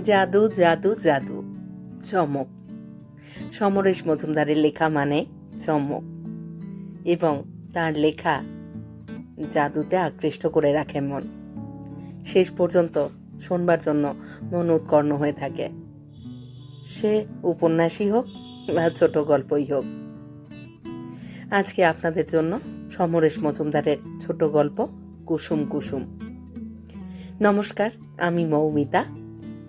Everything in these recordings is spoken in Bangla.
জাদু জাদু জাদু। চমক। সমরেশ মজুমদারের লেখা মানে চমক। এবং তার লেখা জাদুতে আকৃষ্ট করে রাখে মন। শেষ পর্যন্ত শোনবার জন্য মন উৎকর্ণ হয়ে থাকে। সে উপন্যাসই হোক বা ছোট গল্পই হোক। আজকে আপনাদের জন্য সমরেশ মজুমদারের ছোট গল্প কুসুম কুসুম। নমস্কার, আমি মৌমিতা।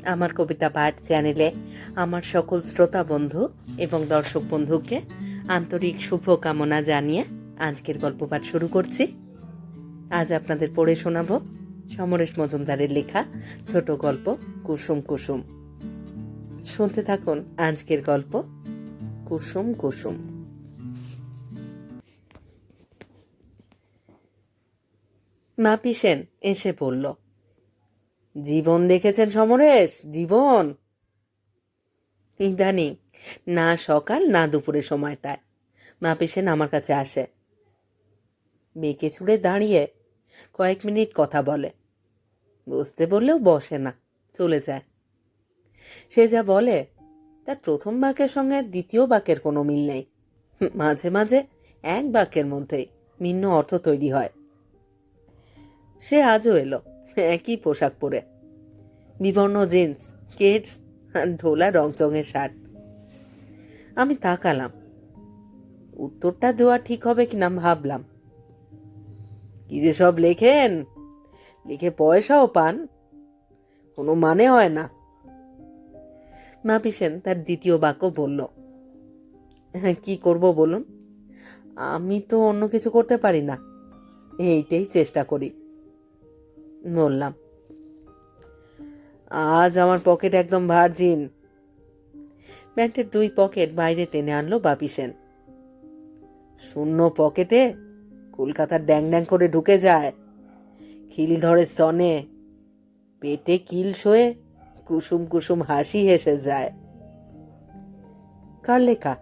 আমার কবিতা পাঠ চ্যানেলে আমার সকল শ্রোতা বন্ধু এবং দর্শক বন্ধুকে আন্তরিক শুভকামনা জানিয়ে আজকের গল্প পাঠ শুরু করছি। আজ আপনাদের পড়ে শোনাব সমরেশ মজুমদারের লেখা ছোট গল্প কুসুম কুসুম। শুনতে থাকুন আজকের গল্প কুসুম কুসুম। মাপি সেন এসে পড়ল। জীবন দেখেছেন সমরেশ? জীবন। ইদানিং, না সকাল, না দুপুরের সময়টায়। মাপি সেন আমার কাছে আসে। বেঁকে চুড়ে দাঁড়িয়ে কয়েক মিনিট কথা বলে। বসতে বললেও বসে না, চলে যায়। সে যা বলে, তার প্রথম বাক্যের সঙ্গে দ্বিতীয় বাক্যের কোনো মিল নেই। মাঝে মাঝে এক বাক্যের মধ্যেই ভিন্ন অর্থ তৈরি হয়। সে আজও এলো। একই পোশাক পরে। বিবর্ণ জিন্স কেটস আর ঢোলা রংচঙের শার্ট। আমি তাকালাম। উত্তরটা দেওয়া ঠিক হবে কি কিনা ভাবলাম। কি যে সব লেখেন? লিখে পয়সাও পান। কোনো মানে হয় না। মাপিসেন তার দ্বিতীয় বাক্য বলল হ্যাঁ কি করব বলুন? আমি তো অন্য কিছু করতে পারি না। এইটাই চেষ্টা করি। বললাম, আজ আমার পকেট একদম ভার্জিন। প্যান্টের দুই পকেট বাইরে টেনে আনলো বাপি সেন। শূন্য পকেটে কলকাতার ড্যাং ড্যাং করে ঢুকে যায়, খিল ধরে সনে, পেটে কিল শোয়ে কুসুম কুসুম হাসি হেসে যায়। কার লেখা?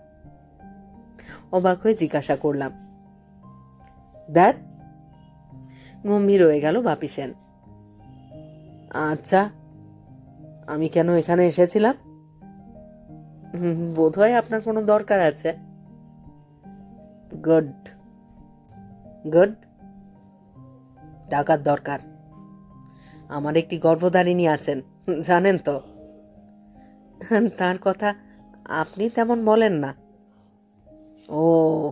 অবাক হয়ে জিজ্ঞাসা করলাম। দ্যাট? গম্ভীর হয়ে গেল বাপি সেন। আচ্ছা আমি কেন এখানে এসেছিলাম? বোধ হয় আপনার কোনো দরকার আছে। গুড। গুড। টাকার দরকার। আমার একটি গর্ভধারিণী আছেন, জানেন তো। তার কথা আপনি তেমন বলেন না। ও,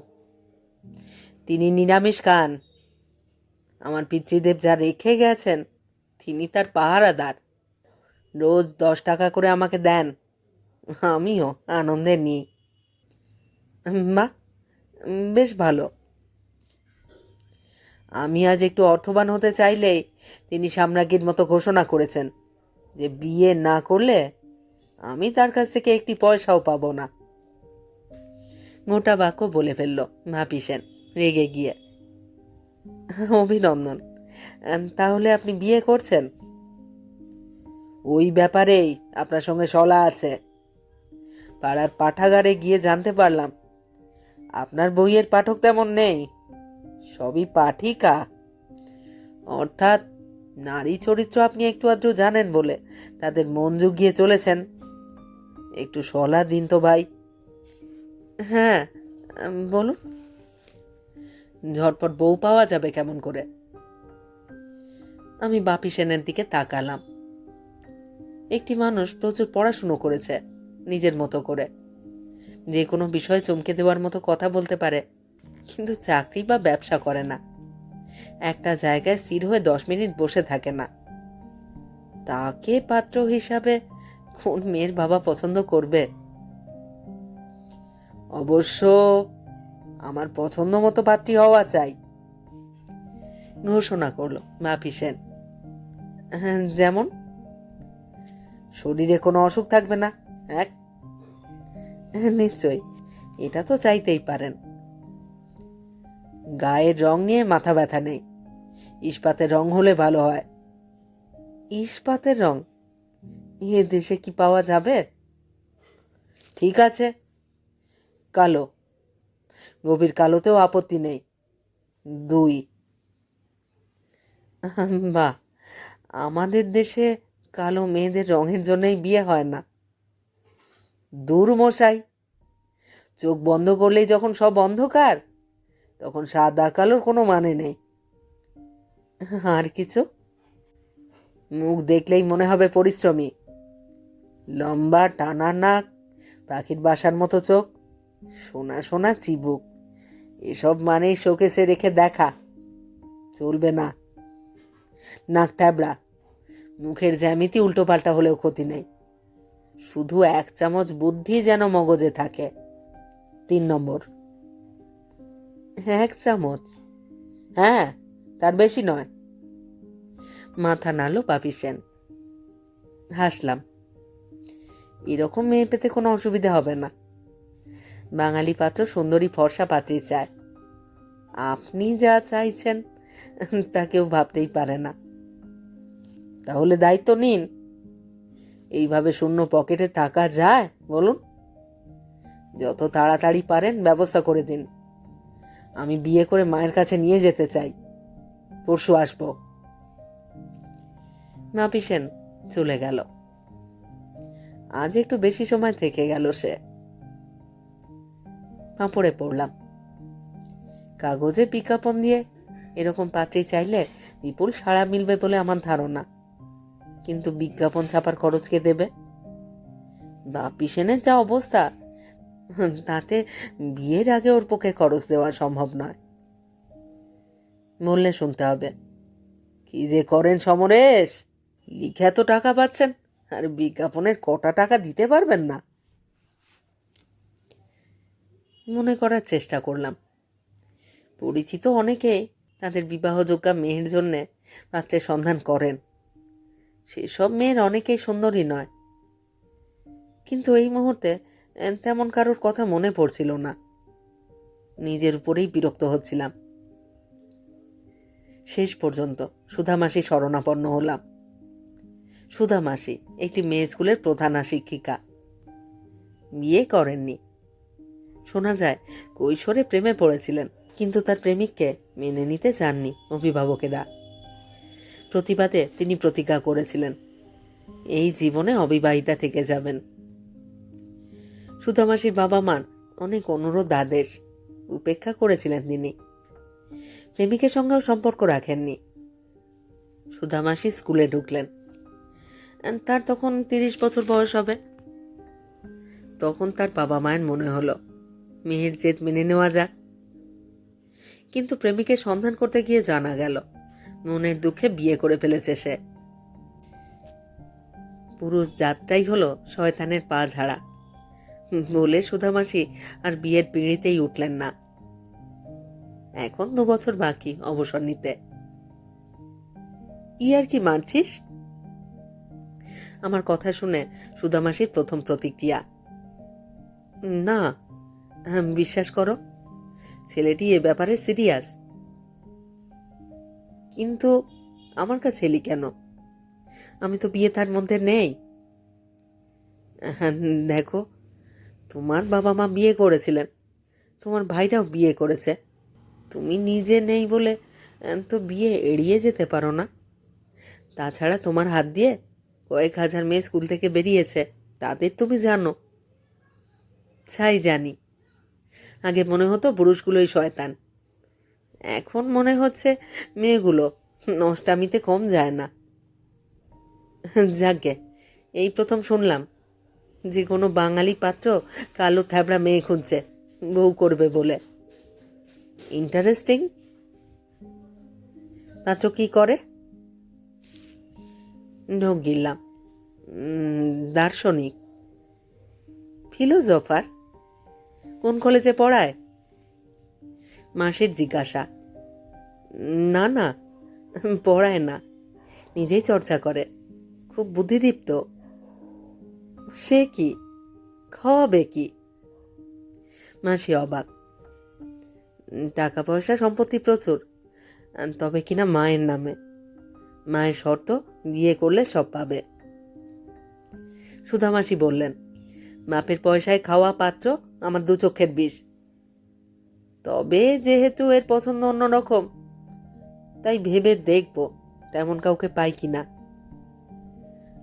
তিনি নিরামিষ খান। আমার পিতৃদেব যা রেখে গেছেন তিনি তার পাহারাদার। রোজ দশ টাকা করে আমাকে দেন। আমিও আনন্দে নিই। বাহ বেশ ভালো। আমি আজ একটু অর্থবান হতে চাইলেই তিনি সাম্রাজ্ঞীর মতো ঘোষণা করেছেন যে বিয়ে না করলে আমি তার কাছ থেকে একটি পয়সাও পাবো না। গোটা বাক্য বলে ফেলল ভাপিসেন রেগে গিয়ে। অভিনন্দন। তাহলে আপনি বিয়ে করছেন? ওই ব্যাপারেই আপনার সঙ্গে সলা আছে। পাড়ার পাঠাগারে গিয়ে জানতে পারলাম। আপনার বইয়ের পাঠক তেমন নেই। সবই পাঠিকা। অর্থাৎ নারী চরিত্র আপনি একটু আধটু জানেন বলে তাদের মন জুগিয়ে চলেছেন। একটু সলা দিন তো ভাই। হ্যাঁ বলুন। ঝটপট বউ পাওয়া যাবে কেমন করে? আমি বাপি সেনের দিকে তাকালাম। একটি মানুষ প্রচুর পড়াশুনো করেছে, নিজের মতো করে। যে কোনো বিষয়ে চমকে দেওয়ার মতো কথা বলতে পারে, কিন্তু চাকরি বা ব্যবসা করে না। একটা জায়গায় স্থির হয়ে দশ মিনিট বসে থাকে না। তাকে পাত্র হিসাবে কোন মেয়ের বাবা পছন্দ করবে? অবশ্য আমার পছন্দ মতো পাত্রী হওয়া চাই। ঘোষণা করল মাপি সেন। যেমন? শরীরে কোনো অসুখ থাকবে না এক হ্যাঁ, নিশ্চয়ই। এটা তো চাইতেই পারেন। গায়ের রং নিয়ে মাথা ব্যথা নেই। ইস্পাতের রং হলে ভালো হয়। ইস্পাতের রং? এ দেশে কি পাওয়া যাবে? ঠিক আছে। কালো। গভীর কালোতেও আপত্তি নেই। দুই। বাহ। আমাদের দেশে কালো মেয়েদের রঙের জন্যই বিয়ে হয় না। দূর মশাই, চোখ বন্ধ করলেই যখন সব অন্ধকার, তখন সাদা কালোর কোনো মানে নেই। আর কিছু? মুখ দেখলেই মনে হবে পরিশ্রমী। লম্বা টানা নাক, পাখির বাসার মতো চোখ, সোনা সোনা চিবুক। এসব মানেই শোকেসে রেখে দেখা। চলবে না। নাক ট্যাবড়া মুখের জ্যামিতি উল্টোপাল্টা হলেও ক্ষতি নেই। শুধু এক চামচ বুদ্ধি যেন মগজে থাকে। তিন নম্বর। এক চামচ? হ্যাঁ তার বেশি নয়। মাথা নাড়ল পাপি সেন। হাসলাম। এরকম মেয়ে পেতে কোনো অসুবিধা হবে না। বাঙালি পাত্র সুন্দরী ফর্সা পাত্রী চায়। আপনি যা চাইছেন, তা কেউ ভাবতেই পারে না। তাহলে দায়িত্ব নিন। এইভাবে শূন্য পকেটে থাকা যায়, বলুন? যত তাড়াতাড়ি পারেন, ব্যবস্থা করে দিন। আমি বিয়ে করে মায়ের কাছে নিয়ে যেতে চাই। পরশু আসব। নাপিসেন চলে গেল। আজ একটু বেশি সময় থেকে গেল সে। পাঁপড়ে পড়লাম। কাগজে বিজ্ঞাপন দিয়ে এরকম পাত্রী চাইলে বিপুল সাড়া মিলবে বলে আমার ধারণা। কিন্তু বিজ্ঞাপন ছাপার খরচ কে দেবে? বাপিসেনের যা অবস্থা, তাতে বিয়ের আগে ওর পক্ষে খরচ দেওয়া সম্ভব নয়। বললে শুনতে হবে, কি যে করেন সমরেশ, লিখে এত টাকা পাচ্ছেন, আর বিজ্ঞাপনের কটা টাকা দিতে পারবেন না। মনে করার চেষ্টা করলাম। পরিচিত অনেকে তাদের বিবাহযোগ্যা মেয়ের জন্যে পাত্রের সন্ধান করেন। সেসব মেয়ের অনেকেই সুন্দরী নয়। কিন্তু এই মুহূর্তে তেমন কারোর কথা মনে পড়ছিল না। নিজের উপরেই বিরক্ত হচ্ছিলাম। শেষ পর্যন্ত সুধামাসি শরণাপন্ন হলাম। সুধামাসি একটি মেয়ে স্কুলের প্রধানা শিক্ষিকা বিয়ে করেননি। শোনা যায়, কৈশোরে প্রেমে পড়েছিলেন, কিন্তু তার প্রেমিককে মেনে নিতে চাননি অভিভাবকেরা। প্রতিবাদে তিনি প্রতিজ্ঞা করেছিলেন, এই জীবনে অবিবাহিতা থেকে যাবেন। সুধামাসির বাবা মার অনেক অনুরোধ আদেশ উপেক্ষা করেছিলেন তিনি। প্রেমিকের সঙ্গেও সম্পর্ক রাখেননি। সুধামাসি স্কুলে ঢুকলেন। তার তখন তিরিশ বছর বয়স হবে। তখন তার বাবা মায়ের মনে হলো মেয়ের জেদ মেনে নেওয়া যাক। কিন্তু প্রেমিকের সন্ধান করতে গিয়ে জানা গেল মনের দুঃখে বিয়ে করে ফেলেছে সে। পুরুষ জাতটাই হলো শয়তানের পা ঝাড়া। বলে সুধামাসি আর বিয়ের পিঁড়িতেই উঠলেন না। এখন দু বছর বাকি অবসর নিতে। ই আর কি মারছিস আমার কথা শুনে সুদামাসির প্রথম প্রতিক্রিয়া। না বিশ্বাস করো, ছেলেটি এ ব্যাপারে সিরিয়াস। কিন্তু আমার কাছে এলি কেন? আমি তো বিয়ে তার মধ্যে নেই। দেখো, তোমার বাবা মা বিয়ে করেছিলেন। তোমার ভাইরাও বিয়ে করেছে। তুমি নিজে নেই বলে তো বিয়ে এড়িয়ে যেতে পারো না। তাছাড়া তোমার হাত দিয়ে কয়েক হাজার মেয়ে স্কুল থেকে বেরিয়েছে, তাদের তুমি জানো। ছাই জানি। আগে মনে হতো পুরুষগুলোই শয়তান। এখন মনে হচ্ছে মেয়েগুলো নষ্টামিতে কম যায় না। যাকে এই প্রথম শুনলাম যে কোনো বাঙালি পাত্র কালো থ্যাবড়া মেয়ে খুঁজছে বউ করবে বলে। ইন্টারেস্টিং পাত্র কি করে? ঢোক গিললাম। উম, দার্শনিক। ফিলোজফার কোন কলেজে পড়ায়? মাসের জিজ্ঞাসা। না না, পড়ায় না, নিজেই চর্চা করে, খুব বুদ্ধিদীপ্ত। সে কি, খাওয়াবে কি? মাসি অবাক। টাকা পয়সা সম্পত্তি প্রচুর, তবে কিনা মায়ের নামে। মায়ের শর্ত, বিয়ে করলে সব পাবে। সুধামাসি বললেন মাপের পয়সায় খাওয়া পাত্র, আমার দু চোখের বিষ। তবে যেহেতু এর পছন্দ অন্যরকম, তাই ভেবে দেখব তেমন কাউকে পাই কি না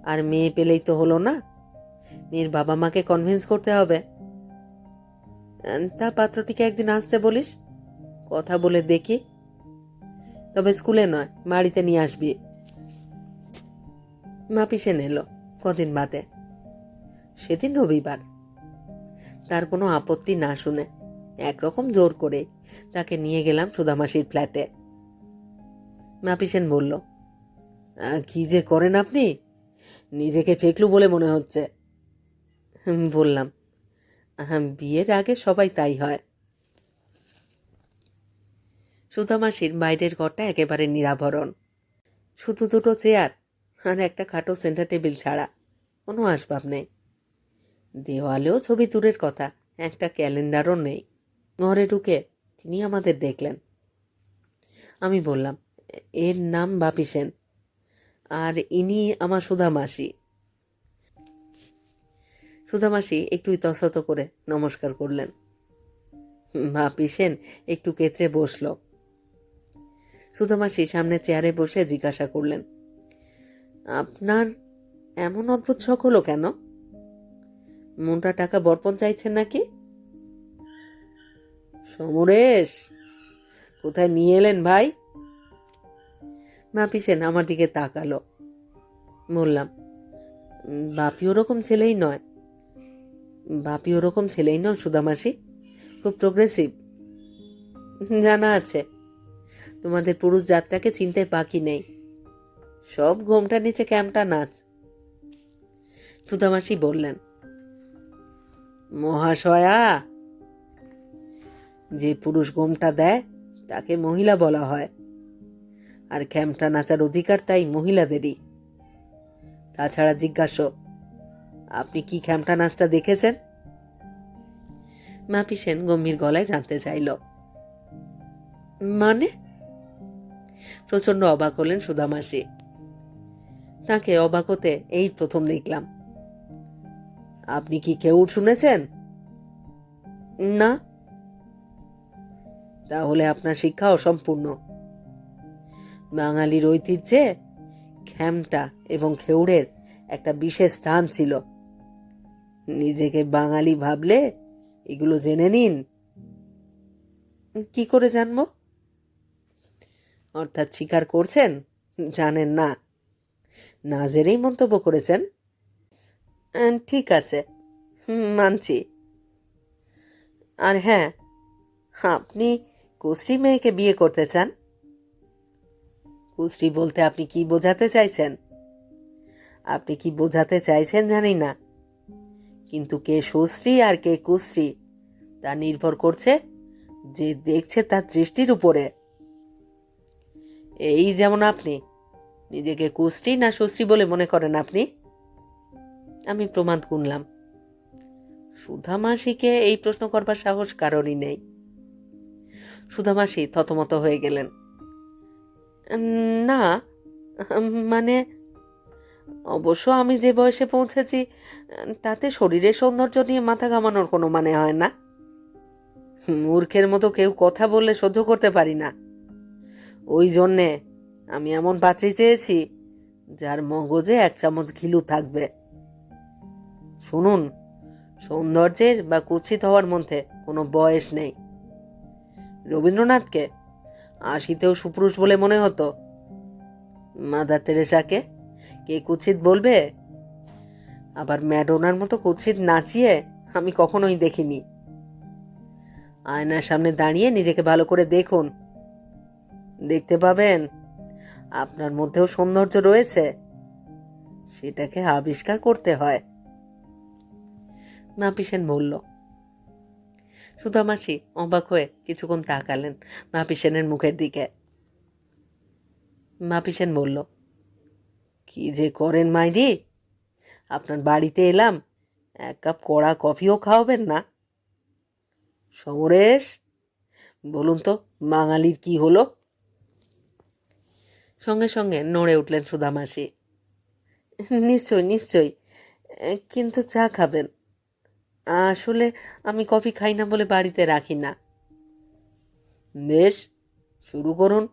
আর মেয়ে পেলেই তো হলো না, মেয়ের বাবা মাকে কনভিন্স করতে হবে। তা পাত্রটিকে একদিন আসতে বলিস, কথা বলে দেখি। তবে স্কুলে নয়, বাড়িতে নিয়ে আসবি। মা পিসেন এলো কদিন বাদে। সেদিন রবিবার। তার কোনো আপত্তি না শুনে একরকম জোর করে। তাকে নিয়ে গেলাম সুদামাসির ফ্ল্যাটে। মাপিসেন বলল "আহ, কি যে করেন আপনি? নিজেকে ফেকলু বলে মনে হচ্ছে। বললাম "আহ, বিয়ের আগে সবাই তাই হয়। সুদামাসির বাইরের ঘরটা একেবারে নিরাভরণ। শুধু দুটো চেয়ার আর একটা খাটো সেন্টার টেবিল ছাড়া কোনো আসবাব নেই। দেওয়ালেও ছবি দূরের কথা একটা ক্যালেন্ডারও নেই। ঘরে ঢুকে তিনি আমাদের দেখলেন। আমি বললাম, এর নাম বাপি সেন, আর ইনি আমার সুধা মাসি সুধা মাসি একটু ইতস্তত করে নমস্কার করলেন। বাপি সেন একটু কেতরে বসল। সুধা মাসি সামনে চেয়ারে বসে জিজ্ঞাসা করলেন, আপনার এমন অদ্ভুত শখ হলো কেন? মনটা টাকা বর্পণ চাইছেন নাকি? সমরেশ, কোথায় নিয়ে এলেন ভাই? মা পিসেন আমার দিকে তাকালো। বললাম, বাপি ওরকম ছেলেই নয়। বাপি ওরকম ছেলেই নয় সুদামাসি খুব প্রোগ্রেসিভ জানা আছে, তোমাদের পুরুষ যাত্রাকে চিনতে বাকি নেই। সব ঘোমটা নিচে ক্যাম্পটা নাচ। সুদামাসি বললেন, মহাশয়া যে পুরুষ গোমটা দেয়, তাকে মহিলা বলা হয়। আর ক্যাম্পটা নাচার অধিকার তাই মহিলাদেরই। তাছাড়া জিজ্ঞাসা, আপনি কি খ্যামটা নাচটা দেখেছেন? মাপি সেন গম্ভীর গলায় জানতে চাইল। মানে? প্রচণ্ড অবাক হলেন সুদামাসি তাকে অবাক হতে এই প্রথম দেখলাম। আপনি কি কেউ শুনেছেন? না। তাহলে আপনার শিক্ষা অসম্পূর্ণ বাঙালির ঐতিহ্যে খ্যামটা এবং খেউড়ের একটা বিশেষ স্থান ছিল। নিজেকে বাঙালি ভাবলে এগুলো জেনে নিন। কি করে জানব? অর্থাৎ স্বীকার করছেন? জানেন না। না জেনেই মন্তব্য করেছেন? ঠিক আছে। মানছি। আর হ্যাঁ আপনি কুশ্রী মেয়েকে বিয়ে করতে চান? কুশ্রী বলতে আপনি কি বোঝাতে চাইছেন? আপনি কি বোঝাতে চাইছেন জানি না। কিন্তু কে সুশ্রী আর কে কুশ্রী, তা নির্ভর করছে যে দেখছে তার দৃষ্টির উপরে। এই যেমন আপনি, নিজেকে কুশ্রী না সুশ্রী বলে মনে করেন আপনি? আমি প্রমাণ গুনলাম সুধা মাসিকে এই প্রশ্ন করবার সাহস কারণই নেই। সুধা মাসি থতমত হয়ে গেলেন। না মানে অবশ্য আমি যে বয়সে পৌঁছেছি, তাতে শরীরের সৌন্দর্য নিয়ে মাথা ঘামানোর কোনো মানে হয় না। মূর্খের মতো কেউ কথা বললে সহ্য করতে পারি না। ওই জন্যে আমি এমন পাত্রী চেয়েছি, যার মগজে এক চামচ ঘিলু থাকবে। শুনুন, সৌন্দর্যের বা কুৎসিত হওয়ার মধ্যে কোনো বয়স নেই। রবীন্দ্রনাথকে? আশিতেও সুপুরুষ বলে মনে হতো। মাদার তেরেসাকে কে কুৎসিত বলবে? আবার ম্যাডোনার মতো কুৎসিত নাচিয়ে আমি কখনোই দেখিনি। আয়নার সামনে দাঁড়িয়ে নিজেকে ভালো করে দেখুন। দেখতে পাবেন, আপনার মধ্যেও সৌন্দর্য রয়েছে। সেটাকে আবিষ্কার করতে হয়। মাপিসেন বলল সুদামাসি অবাক হয়ে কিছুক্ষণ তাকালেন মাপিসেনের মুখের দিকে। মাপিসেন বলল, কি যে করেন মাইরি আপনার বাড়িতে এলাম, এক কাপ কড়া কফিও খাওয়াবেন না। সমরেশ, বলুন তো বাঙালির কি হলো? সঙ্গে সঙ্গে নড়ে উঠলেন সুদামাসি নিশ্চয় নিশ্চয়ই কিন্তু চা খাবেন। আসলে আমি কফি খাই না বলে বাড়িতে রাখি না। বেশ, শুরু করুন।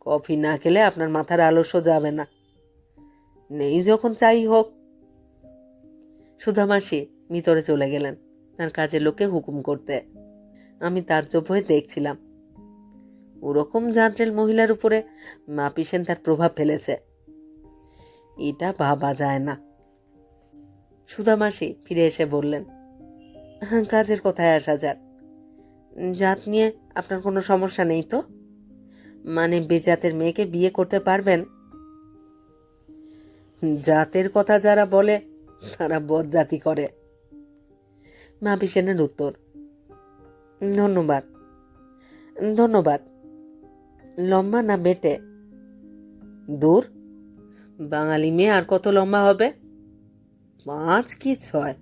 কফি না খেলে আপনার মাথার আলস্য যাবে না। নেই যখন চাই হোক। সুধা মাসি ভিতরে চলে গেলেন, তার কাজের লোকে হুকুম করতে। আমি তাজ্জব হয়ে দেখছিলাম। ওরকম জাঁটরেল মহিলার উপরে মাপি সেন তার প্রভাব ফেলেছে। এটা ভাবা যায় না। সুধা মাসি ফিরে এসে বললেন "হ্যাঁ, কাজের কথায় আসা যাক। জাত নিয়ে আপনার কোনো সমস্যা নেই তো? মানে বেজাতের মেয়েকে বিয়ে করতে পারবেন? জাতের কথা যারা বলে তারা বদজাতি করে। মাপি সেনের উত্তর ধন্যবাদ ধন্যবাদ। লম্বা না বেটে? দূর বাঙালি মেয়ে আর কত লম্বা হবে? পাঁচ কি ছয়?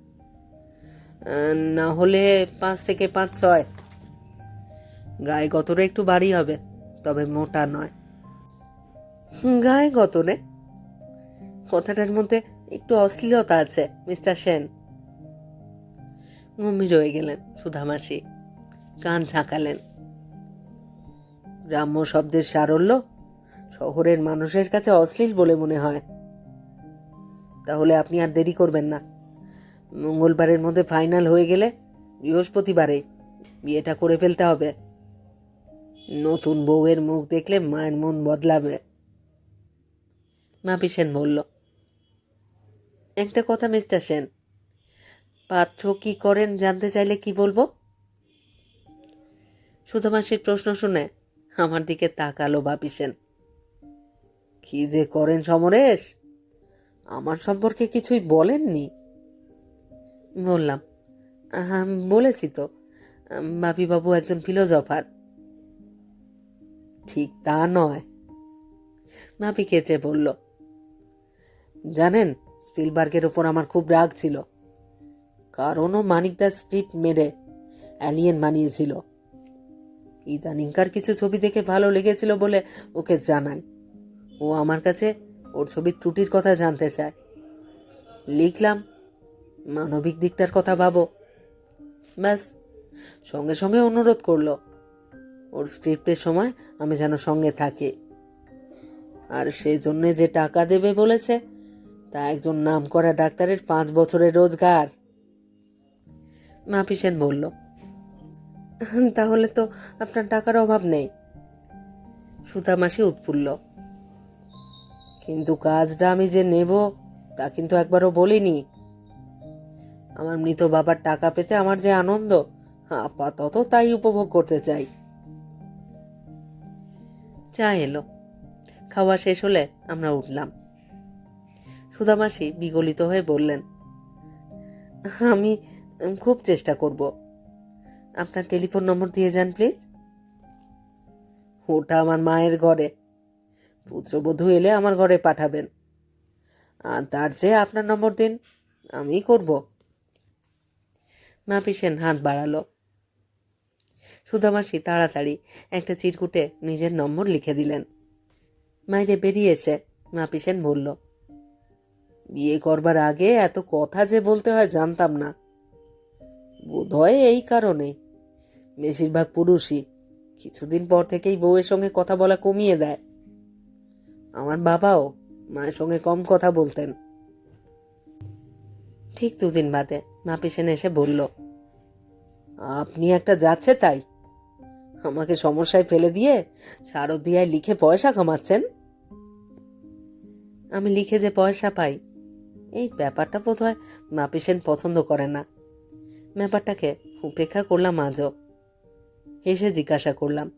না হলে পাঁচ থেকে পাঁচ ছয়। গায়ে গতরে একটু বাড়ি হবে, তবে মোটা নয়। গায়ে গতরে? কথাটার মধ্যে একটু অশ্লীলতা আছে, মিস্টার সেন। গম্ভীর হয়ে গেলেন সুধামাসি কান ঝাঁকালেন। গ্রাম্য শব্দের সারল্য শহরের মানুষের কাছে অশ্লীল বলে মনে হয়। তাহলে আপনি আর দেরি করবেন না। মঙ্গলবারের মধ্যে ফাইনাল হয়ে গেলে বৃহস্পতিবারে বিয়েটা করে ফেলতে হবে। নতুন বউয়ের মুখ দেখলে মায়ের মন বদলাবে। মাপি সেন বলল, একটা কথা মিস্টার সেন, পাত্র কি করেন জানতে চাইলে কি বলব? সুধামাসির প্রশ্ন শুনে আমার দিকে তাকালো বাপি সেন। কি যে করেন সমরেশ? আমার সম্পর্কে কিছুই বলেননি। বললাম আহ, বলেছি তো। বাপি বাবু একজন ফিলোজফার। ঠিক তা নয়। মাপি কেটে বলল জানেন স্পিলবার্গের ওপর আমার খুব রাগ ছিল। কারণ ও মানিকদার স্ক্রিপ্ট মেরে অ্যালিয়েন বানিয়েছিল। ইদানিংকার কিছু ছবি দেখে ভালো লেগেছিল বলে ওকে জানাই। ও আমার কাছে ওর ছবির ত্রুটির কথা জানতে চায়। লিখলাম, মানবিক দিকটার কথা ভাবো। ব্যাস, সঙ্গে সঙ্গে অনুরোধ করল। ওর স্ক্রিপ্টের সময় আমি যেন সঙ্গে থাকি। আর সেই জন্যে যে টাকা দেবে বলেছে, তা একজন নামকরা ডাক্তারের পাঁচ বছরের রোজগার। মাপি সেন বলল, তাহলে তো আপনার টাকার অভাব নেই। সুতা মাসি উৎফুল্ল কিন্তু কাজটা আমি যে নেব, তা কিন্তু একবারও বলিনি। আমার মৃত বাবার টাকা পেতে আমার যে আনন্দ, আপাতত তাই উপভোগ করতে চাই। চা এলো। খাওয়া শেষ হলে আমরা উঠলাম। সুদামাসি বিগলিত হয়ে বললেন, আমি খুব চেষ্টা করব। আপনার টেলিফোন নম্বর দিয়ে যান, প্লিজ? ওটা আমার মায়ের ঘরে। পুত্রবধূ এলে আমার ঘরে পাঠাবেন। আর তার চেয়ে আপনার নম্বর দিন আমি করব। মা পিসেন হাত বাড়ালো। সুদামাসি তাড়াতাড়ি একটা চিরকুটে নিজের নম্বর লিখে দিলেন। মাইরে বেরিয়ে এসে মা পিসেন বলল, বিয়ে করবার আগে এত কথা যে বলতে হয় জানতাম না। বোধহয় এই কারণে। বেশিরভাগ পুরুষই কিছুদিন পর থেকেই বউয়ের সঙ্গে কথা বলা কমিয়ে দেয়। আমার বাবাও মায়ের সঙ্গে কম কথা বলতেন। ঠিক দুদিন বাদে মা পিছনে এসে বলল, আপনি একটা যাচ্ছে তাই? আমাকে সমস্যায় ফেলে দিয়ে শারদিয়ায় লিখে পয়সা কামাচ্ছেন? আমি লিখে যে পয়সা পাই, এই ব্যাপারটা বোধ হয় মাপিসেন পছন্দ করে না। ব্যাপারটাকে উপেক্ষা করলাম আজও। এসে জিজ্ঞাসা করলাম,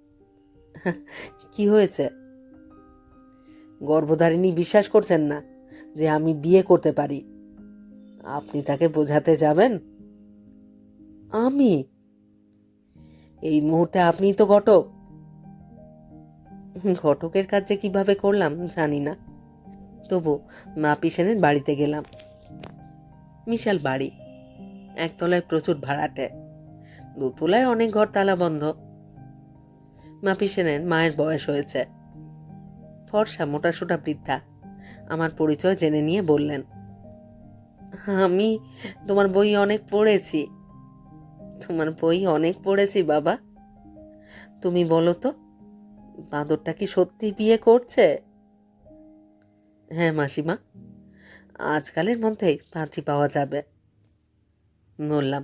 কি হয়েছে? গর্ভধারিণী বিশ্বাস করছেন না যে আমি বিয়ে করতে পারি। আপনি তাকে বোঝাতে যাবেন? আমি? এই মুহূর্তে আপনিই তো ঘটক। ঘটকের কাজ যে কীভাবে করলাম, জানি না। তবু মা পিসেনের বাড়িতে গেলাম। মিশাল বাড়ি। একতলায় প্রচুর ভাড়াটে। দুতলায় অনেক ঘর তালা বন্ধ। মা পিসেনের মায়ের বয়স হয়েছে। ফর্সা মোটাসোটা বৃদ্ধা। আমার পরিচয় জেনে নিয়ে বললেন, আমি তোমার বই অনেক পড়েছি। তোমার বই অনেক পড়েছি, বাবা। তুমি বলো তো, বাঁদরটা কি সত্যি বিয়ে করছে? হ্যাঁ মাসিমা, আজকালের মধ্যেই পাত্রী পাওয়া যাবে। বললাম,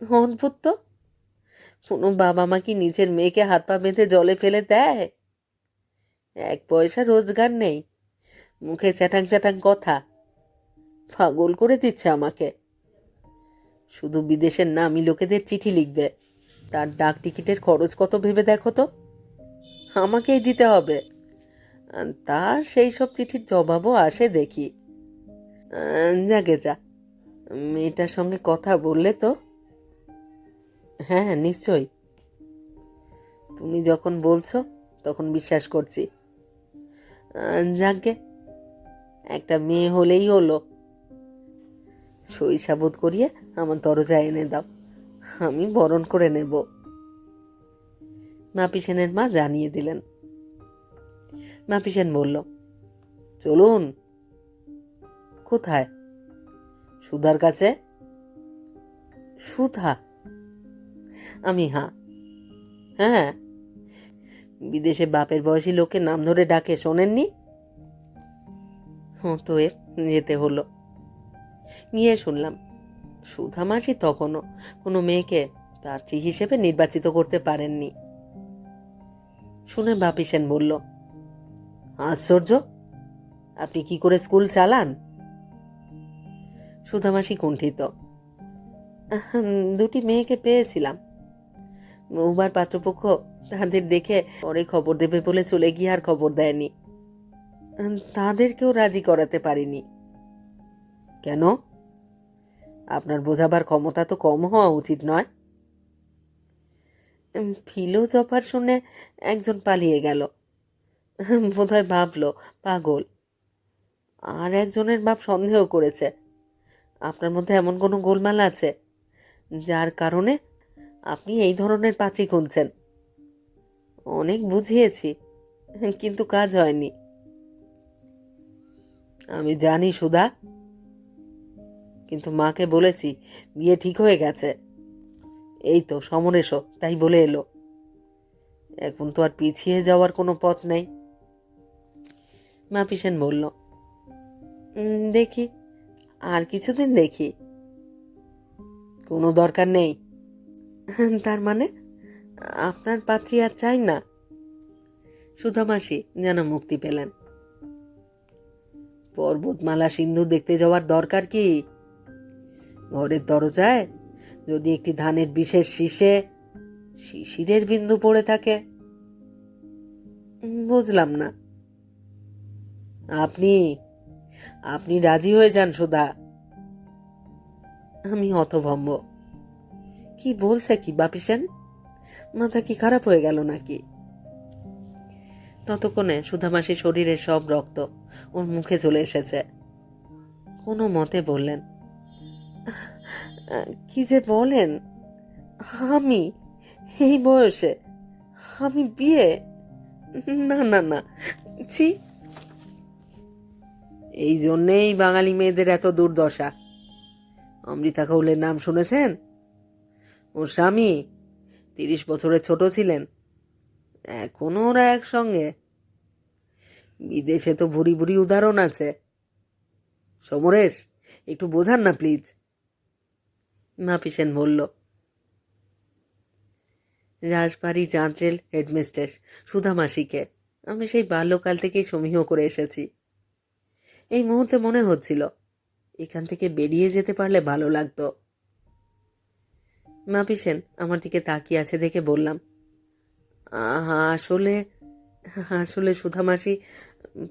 অদ্ভুত তো। কোনো বাবা মা কি নিজের মেয়েকে হাত পা বেঁধে জলে ফেলে দেয়? এক পয়সা রোজগার নেই। মুখে চ্যাটাং চ্যাটাং কথা। পাগল করে দিচ্ছে আমাকে। শুধু বিদেশের নামি লোকেদের চিঠি লিখবে। তার ডাক টিকিটের খরচ কত ভেবে দেখো তো? আমাকেই দিতে হবে। তার সেই সব চিঠির জবাবও আসে দেখি। যাকে যা। মেয়েটার সঙ্গে কথা বললে তো? হ্যাঁ নিশ্চয়ই। তুমি যখন বলছো, তখন বিশ্বাস করছি। যাকে? একটা মেয়ে হলেই হলো। সাবুত করিয়ে আমার দরজা এনে দাও। আমি বরণ করে নেব। মাপিসেনের মা জানিয়ে দিলেন। মাপিসেন বলল, চলুন। কোথায়? সুধার কাছে? সুধা? আমি হ্যাঁ। হ্যাঁ? বিদেশে বাপের বয়সী লোকে নাম ধরে ডাকে, শোনেননি? হ্যাঁ তো যেতে হলো। গিয়ে শুনলাম, সুধা মাসি তখনও কোনো মেয়েকে প্রার্থী হিসেবে নির্বাচিত করতে পারেননি। শুনে বাপি সেন বলল, আশ্চর্য! আপনি কি করে স্কুল চালান? সুধা মাসি কুণ্ঠিত দুটি মেয়েকে পেয়েছিলাম। বহুবার পাত্রপক্ষ তাদের দেখে পরে খবর দেবে বলে চলে গিয়ে আর খবর দেয়নি। তাদেরকেও রাজি করাতে পারিনি। কেন? আপনার বোঝাবার ক্ষমতা তো কম হওয়া উচিত নয়। উম, ফিলোজফার শুনে একজন পালিয়ে গেল। বোধহয় ভাবলো পাগল। আর একজনের বাপ সন্দেহ করেছে। আপনার মধ্যে এমন কোনো গোলমাল আছে যার কারণে আপনি এই ধরনের পাত্রী খুঁজছেন? অনেক বুঝিয়েছি, কিন্তু কাজ হয়নি। আমি জানি সুধা, কিন্তু মাকে বলেছি বিয়ে ঠিক হয়ে গেছে। এই তো সমরেশও তাই বলে এলো। এখন তো আর পিছিয়ে যাওয়ার কোনো পথ নেই। মা পিসেন বলল দেখি, আর কিছুদিন দেখি। কোনো দরকার নেই। তার মানে? আপনার পাত্রী আর চাই না। সুধামাসি যেন মুক্তি পেলেন। পর্বতমালা সিন্ধু দেখতে যাওয়ার দরকার কি? ঘরের দরজায় যদি একটি ধানের বিশেষ শীষে শিশিরের বিন্দু পড়ে থাকে। বুঝলাম না। আপনি আপনি রাজি হয়ে যান সুধা। আমি হতভম্ব। কি বলছে কি বাপিসেন মাথা কি খারাপ হয়ে গেল নাকি? ততক্ষণে সুধামাসির শরীরের সব রক্ত ওর মুখে চলে এসেছে। কোনো মতে বললেন "আহ, কি যে বলেন? আমি? এই বয়সে? আমি বিয়ে? না না না। ছি। এই জন্যেই বাঙালি মেয়েদের এত দুর্দশা। অমৃতা কৌলের নাম শুনেছেন? ওর স্বামী তিরিশ বছরের ছোট ছিলেন। এখনও ওরা একসঙ্গে। বিদেশে তো ভুরি ভুরি উদাহরণ আছে। সমরেশ, একটু বোঝান না প্লিজ। মাপিসেন বলল, রাজবাড়ি চাঁচেল হেডমিস্ট্রেস সুধা মাসিকে আমি সেই বাল্যকাল থেকেই সমীহ করে এসেছি। এই মুহূর্তে মনে হচ্ছিল, এখান থেকে বেরিয়ে যেতে পারলে ভালো লাগতো। মাপিসেন আমার দিকে তাকিয়ে আছে দেখে বললাম আসলে আসলে সুধামাসি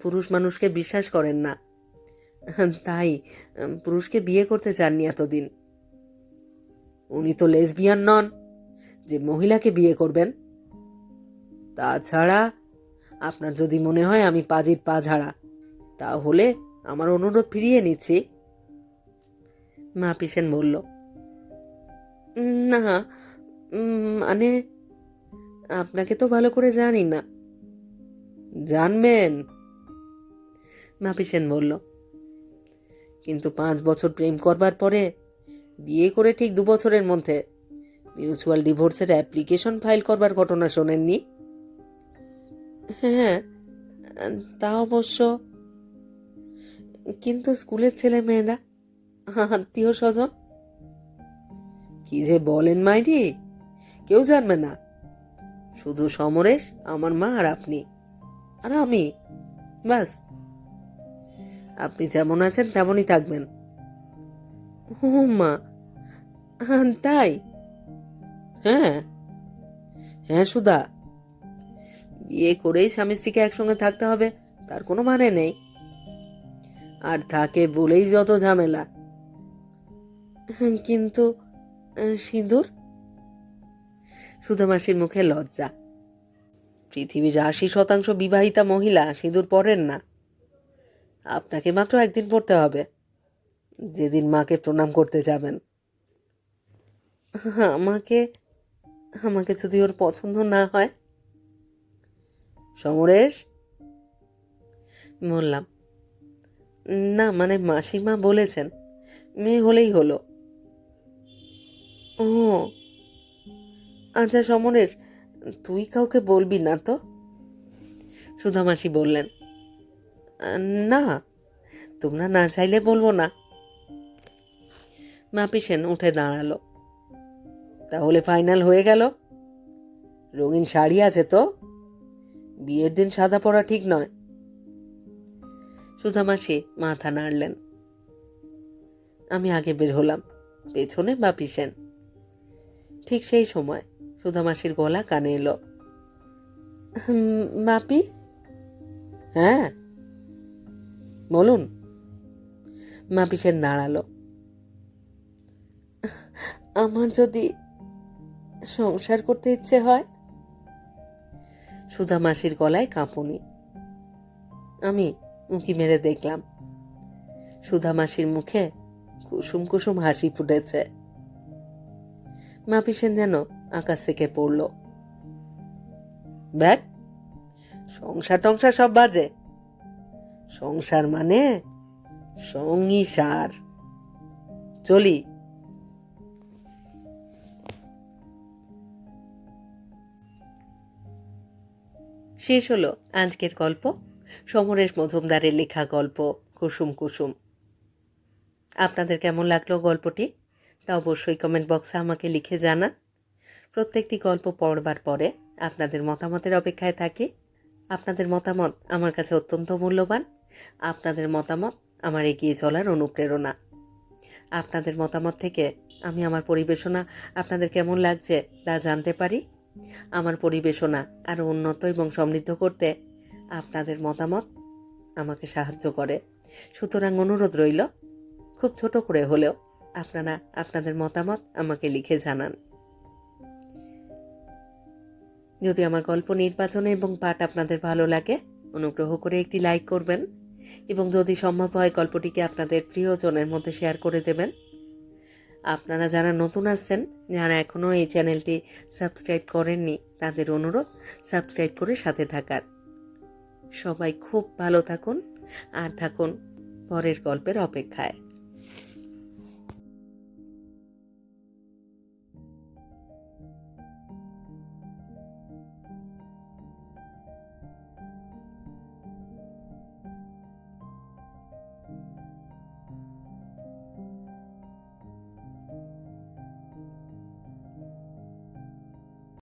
পুরুষ মানুষকে বিশ্বাস করেন না। তাই পুরুষকে বিয়ে করতে চাননি এতদিন। উনি তো লেসবিয়ান নন যে মহিলাকে বিয়ে করবেন। তাছাড়া আপনার যদি মনে হয় আমি পাজির পা ঝাড়া তাহলে আমার অনুরোধ ফিরিয়ে নিচ্ছি। মা পিসেন বলল "উম, না মানে আপনাকে তো ভালো করে জানি না। জানবেন? মাপিসেন বলল। কিন্তু পাঁচ বছর প্রেম করবার পরে, বিয়ে করে ঠিক দু বছরের মধ্যে মিউচুয়াল ডিভোর্সের অ্যাপ্লিকেশন ফাইল করবার ঘটনা শোনেননি? হ্যাঁ তা অবশ্য। কিন্তু স্কুলের ছেলে মেয়েরা আত্মীয় স্বজন কি যে বলেন মাইরি? কেউ জানবে না। শুধু সমরেশ আমার মা আর আপনি। আর আমি। ব্যাস। আপনি যেমন আছেন তেমনই থাকবেন। ও মা। আহ, তাই। হ্যাঁ। হ্যাঁ সুধা। বিয়ে করেই স্বামী স্ত্রীকে একসঙ্গে থাকতে হবে তার কোনো মানে নেই। আর থাকে বলেই যত ঝামেলা। কিন্তু সিঁদুর? সুধা মাসির মুখে লজ্জা। পৃথিবীর আশি শতাংশ বিবাহিতা মহিলা সিঁদুর পরেন না। আপনাকে মাত্র একদিন পড়তে হবে। যেদিন মাকে প্রণাম করতে যাবেন। আমাকে আমাকে যদি ওর পছন্দ না হয়। সমরেশ? বললাম, না মানে মাসিমা বলেছেন, মেয়ে হলেই হলো। ও। আচ্ছা সমরেশ, তুই কাউকে বলবি না তো? সুধামাসি বললেন, না, তোমরা না চাইলে বলব না। মাপি সেন উঠে দাঁড়াল। তাহলে ফাইনাল হয়ে গেল? রঙিন শাড়ি আছে তো? বিয়ের দিন সাদা পরা ঠিক নয়? সুধামাসি মাথা নাড়লেন। আমি আগে বের হলাম, পেছনে বাপি সেন। ঠিক সেই সময় সুধা মাসির গলা কানে এলো। মাপি? হ্যাঁ। বলুন। মাপি সেন দাঁড়াল আমার যদি সংসার করতে ইচ্ছে হয়? সুধা মাসির গলায় কাঁপুনি। আমি উঁকি মেরে দেখলাম। সুধা মাসির মুখে কুসুম কুসুম হাসি ফুটেছে। মাপি সেন যেন আকাশ থেকে পড়ল। ব্যাট সংসার টংসার সব বাজে। সংসার মানে সঙ্গী সার চলি। শেষ হলো আজকের গল্প, সমরেশ মজুমদারের লেখা গল্প, কুসুম কুসুম। আপনাদের কেমন লাগল গল্পটি? তা অবশ্যই কমেন্ট বক্সে আমাকে লিখে জানান। প্রত্যেকটি গল্প পড়বার পরে আপনাদের মতামতের অপেক্ষায় থাকি। আপনাদের মতামত আমার কাছে অত্যন্ত মূল্যবান। আপনাদের মতামত আমার এগিয়ে চলার অনুপ্রেরণা। আপনাদের মতামত থেকে আমি আমার পরিবেশনা আপনাদের কেমন লাগছে তা জানতে পারি। আমার পরিবেশনা আরও উন্নত এবং সমৃদ্ধ করতে আপনাদের মতামত আমাকে সাহায্য করে। সুতরাং অনুরোধ রইল, খুব ছোট করে হলেও আপনারা আপনাদের মতামত আমাকে লিখে জানান। যদি আমার গল্প নির্বাচনে এবং পাঠ আপনাদের ভালো লাগে, অনুগ্রহ করে একটি লাইক করবেন এবং যদি সম্ভব হয় গল্পটিকে আপনাদের প্রিয়জনের মধ্যে শেয়ার করে দেবেন। আপনারা যারা নতুন আসছেন, যারা এখনও এই চ্যানেলটি সাবস্ক্রাইব করেননি, তাদের অনুরোধ সাবস্ক্রাইব করে সাথে থাকার। সবাই খুব ভালো থাকুন, আর থাকুন পরের গল্পের অপেক্ষায়।